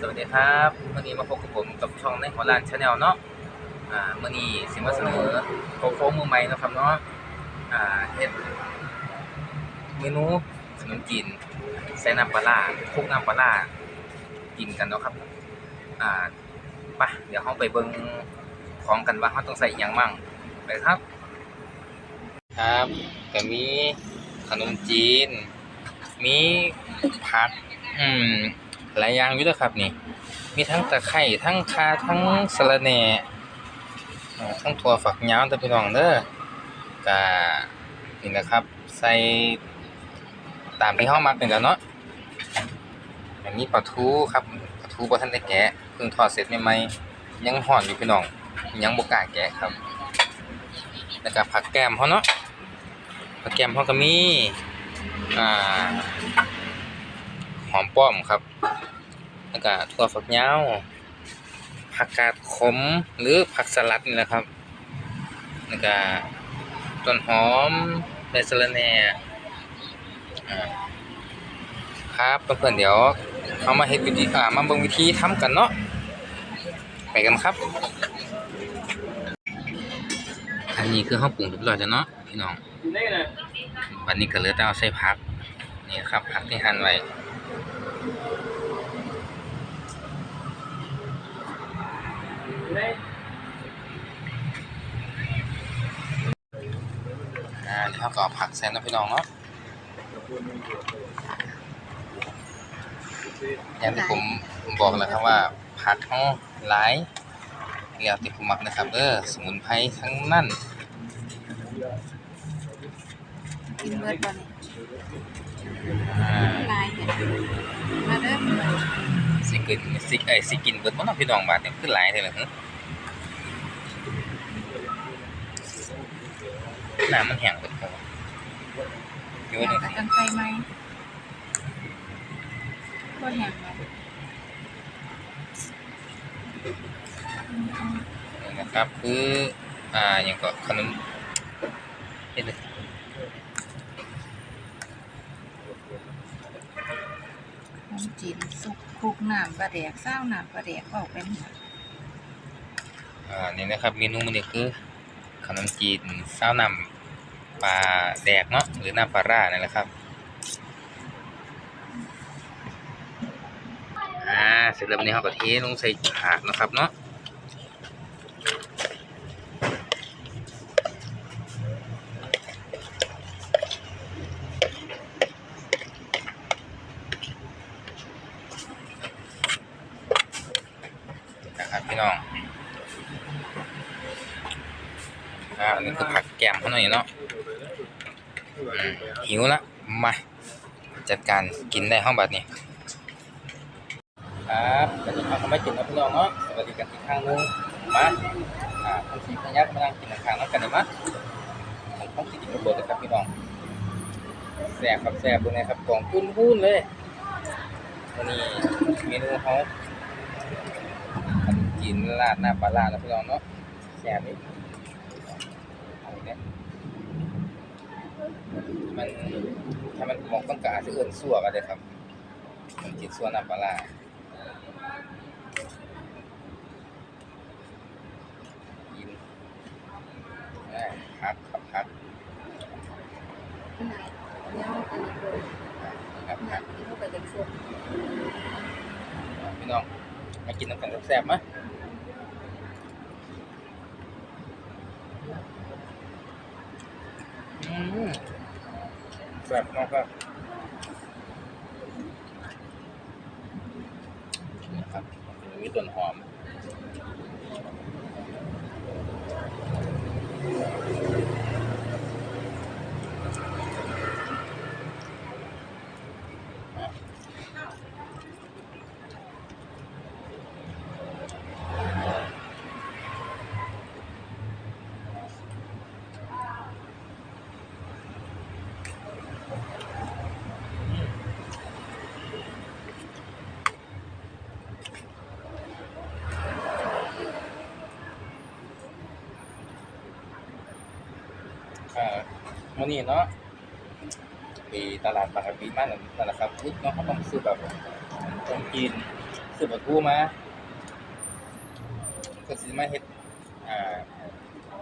สวัสดีครับวันนี้มาพบกับผมกับช่องในหัวลานชาแนลเนาะอ่ามื่อนี้สิมาเสนอโคโค้มือใหม่นะครับเนาะอ่าเฮ็ดเมนูขนมจีนใส่น้ำปลาราคุกน้ำปลากินกันเนาะครับอ่าไปเดี๋ยวเราไปเบิ่งของกันว่าเราต้องใส่อหยังมั่งไปครับครับก็มีขนมจีน มีผักอืม หลายอย่างอยู่เด้อครับนี่ มีทั้งตะไคร้ทั้งข่าทั้งสะระแหน่ทั้งถั่วฝักยาวเด้อพี่น้องเด้อก็นี่นะครับ ใส่ตามที่เฮามักนี่แล้วเนาะอันนี้ปลาทูครับปลาทูบ่ทันได้แกะเพิ่งทอดเสร็จใหม่ๆยังร้อนอยู่พี่น้อง ยังบกล้าแกะครับ แล้วก็ผักแก้มเฮาเนาะผักแก้มเฮาก็มีอ่า อมป้อมครับ แล้วก็ถั่วฝักยาวผักกาดขมหรือผักสลัดนี่แหละครับ แล้วก็ต้นหอมใบสะระแหน่ครับเพื่อนๆเดี๋ยวเอามาเฮ็ดวิธีอ่ามาเบิ่งวิธีทำกันเนาะไปกันครับ อันนี้คือเฮาปรุงเรียบร้อยแล้วเนาะพี่น้องบัดนี้ก็เหลือแต่เอาใส่ผักนี่ครับผักที่หั่นไว้ อ่าเดี๋ยวเราก็เอาผักใส่นะพี่น้องเนาะอย่างที่ผมบอกแล้วครับว่าผักเขาหลายเรียกติดผมมักนะครับเออสมุนไพรทั้งนั้น กินเบิดบ่นี่อ่าลายเนี่ยมาเด้อเบิดสิกินสิเอ้ยสิกินเบิดบ่เนาะพี่น้องบาดเนี่ยคือหลายเท่าล่ฮะน้ำมันแห้งเบิดบ่อยู่อยากนี่กับกันไฟไหมบ่แห้งบ่นี่นะครับคืออ่าอย่างก็ขนมเฮ็ดเลย ขนมจีนสุ หน้ำปลาแดกเศร้าน้ำปลาแดกออกเป็นอ่านี่นะครับเมนูมันนี้คือขนมจีนเส้าหน้ำปลาแดกเนาะหรือน้ำปลาร่านั่นแหละครับอ่าเสร็จแล้วนี้เราก็เทลงใส่ถาดนะครับเนาะนะครับ พี่น้องอ่าอันนี้คือผักแกมเขาหน่อยเนาะหิวละมาจัดการกินได้ห้องบัดนี้ครับวันนี้เราไม่กินนะพี่น้องเนาะสวัสดีกันอีกครั้งหนึงมาอ่าทั้งสี่พยักษ์มานั่งกินข้างๆแล้วกันเลยมะผมต้องกินระเบิดเลยครับพี่น้องแซ่บครับแซ่บเลยนะครับกล่องปุ้นๆเลยวันนี้เมนูเขา ขนมจีนราดหน้าปลาร้านะพี่น้องเนาะแซ่บเลยเอาอีกแล้วมันถ้ามันหมกต้องกาจจะเอื่นสั่วกันเลยครับขนมจีนสั่วน้ำปลาร้ากินได้พักครับพักอันนเนาะอันนี้เบิดครับอักพี่น้องมากินน้ำกันแซ่บๆมั้ย แซ่บมากครับนี่ครับมีต้นหอมอ วันนี้เนาะไปตลาดบางกะปิมานั่นนั่นแหละครับคือน้องเขาต้องซื้อแบบต้องกินซื้อปลาทูมาก็สิมาเฮ็ดอ่า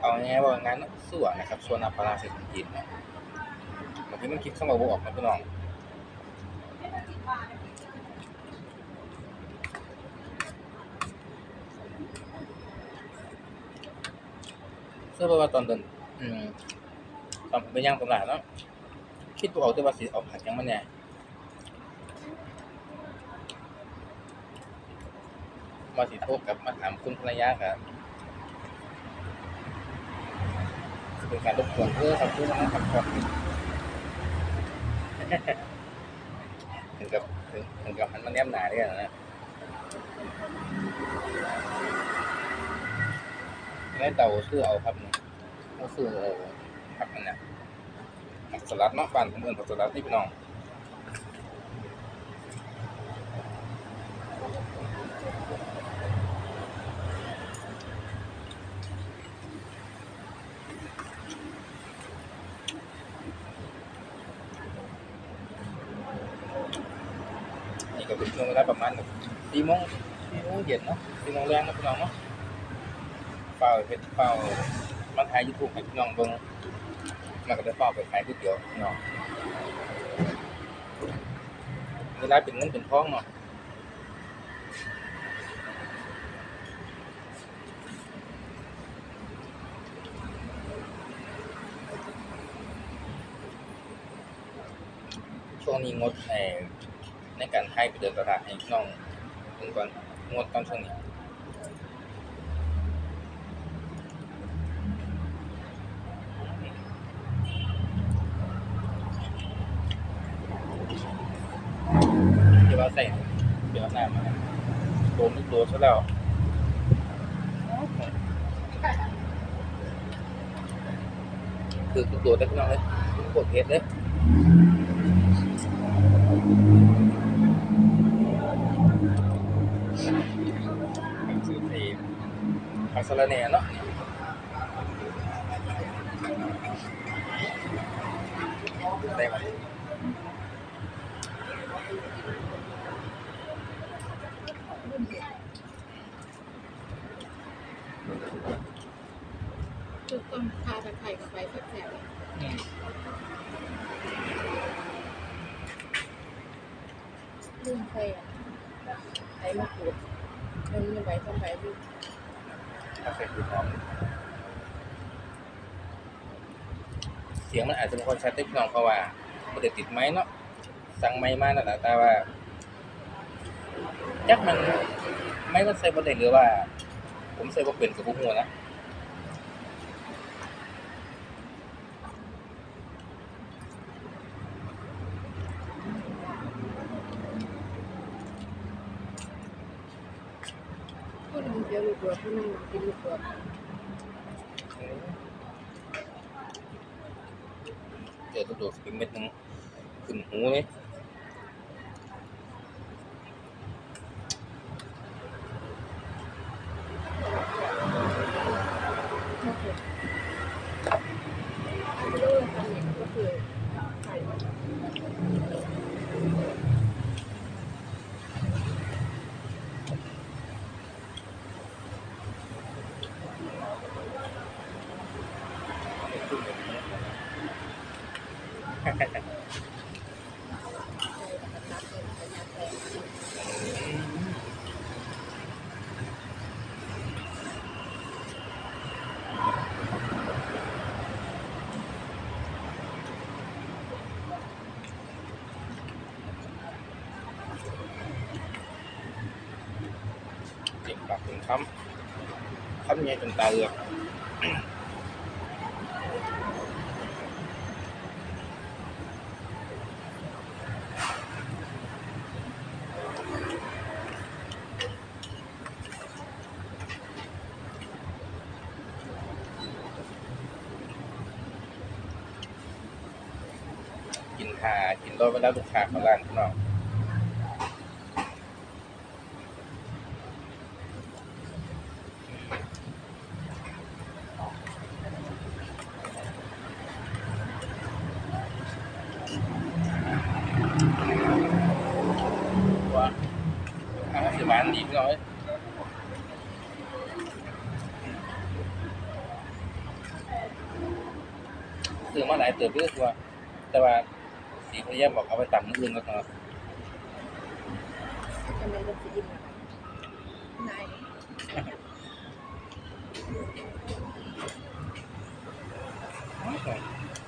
เอาง่ายๆว่างั้นสั่วนะครับส่วนน้ำปลาร้าใส่ของกินนะบางทีมันคิดคำว่าบ่ออกนะพี่น้องเสื้อว่าตอนเดิน อืมตอนผมไปย่างตลาดเนาะคิดว่าออกต่ว่าสิออกผักยังมันเนี่ยมาสิโทษกับมาถามคุณภรรยาครับเป็นการรบกวนเพื่อครับเพื่อมาพักผ่อนถึงกับถึงถึงกับหันมาแนมหนาได้นะแล้วเต่าซื้อเอาครับเนี่ยก็ซื้อเอา ผักนั่นนะผักสลัดเนาะบ้านผมเอิ้นผักสลัดนี่พี่น้องนี่ก็เป็นช่วงเวลาประมาณแบบสี่โมงสี่โมงเย็นเนาะสี่โมงแรงนะพี่น้องเนาะเฝ้าเฮ็ดเฝ้ามันถ่ายยูทูบให้พี่น้องเบิ่ง มันก็ได้เฝ้าไปขายก๋วยเตี๋ยวพี่น้องเวลาเป็นเงินเป็นทองเนาะช่วงนี้งดไอ้ในการให้ไปเดินตลาดให้น้องเบิ่งก่อนงดตอนช่วงนี้ เราใส่เดี๋ยวน้ำมาโดนทุกตัวซะแล้วคือทุกตัวได้พี่น้องเลยปวดเพชรเลยคือไอ้ผักสะระแหน่เนาะได้ไหม จุดต้นคาตะไคร้กับใบแซ่บอืมๆลื่นไฟอะใส่มะกรูดมันมีใบทำใบดูถ้าใส่คือหอมเสียงมันอาจจะไม่ค่อยชัดได้พี่น้องเพราะว่าไม่ได้ติดไม้เนาะสั่งไม้มานั่นแหละแต่ว่าจักมันไม้มันใส่บ่ได้หรือว่า ผมใส่บ่เป็นกับพวกหัวนะผู้นึงเดี๋ยวลูกบัวผู้นึงกินลูกบัวเจอตัวโดดเป็นเม็ดหนึงขึ้นหูเลย ค้ำค้ำใหญ่จนตาเอือกกินทากินรถเวลาลูกค้าเขาร้านพี่น้อง ว่าห้าสิบบาทานดีพี่น้องเอ้ยซื้อมาห ลายเติบเยอะกว่า แต่ว่าสีพยายามบอกเอาไปตำมื้ออื่นก็พอทำไมจะสิอิ่มนาย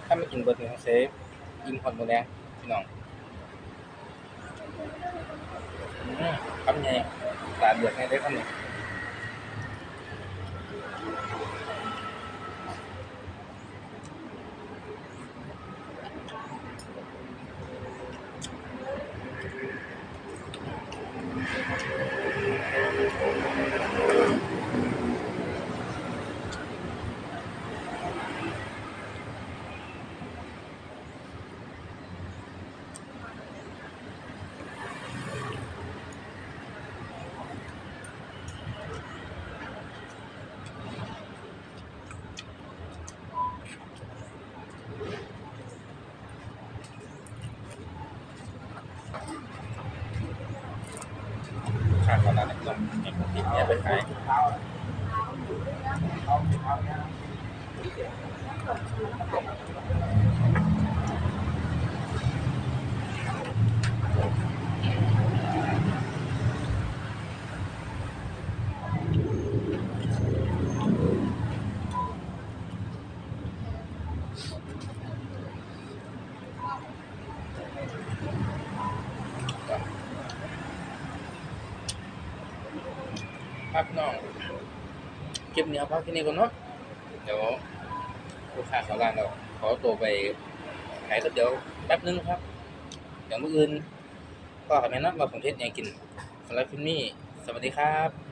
ถ้าไม่กินเบิร์ดเนี่ยเซฟอิ่มฮอดมื้อแรงพี่น้องอืมคำใหญ่ตาเดือดให้ได้คำนี้ข Have known. คลิปนี้เก็บเนี่ยพักที่นี่ก่อนเนาะเดี๋ยวลูกค้าเขาร้านเราขอตัวไปขายก๋วยเตี๋ยวแป๊บนึงครับเดี๋ยวมื้ออื่นก็ขอแนะนำว่าผมเทศยังกินสำหรับคลิปนี้สวัสดีครับ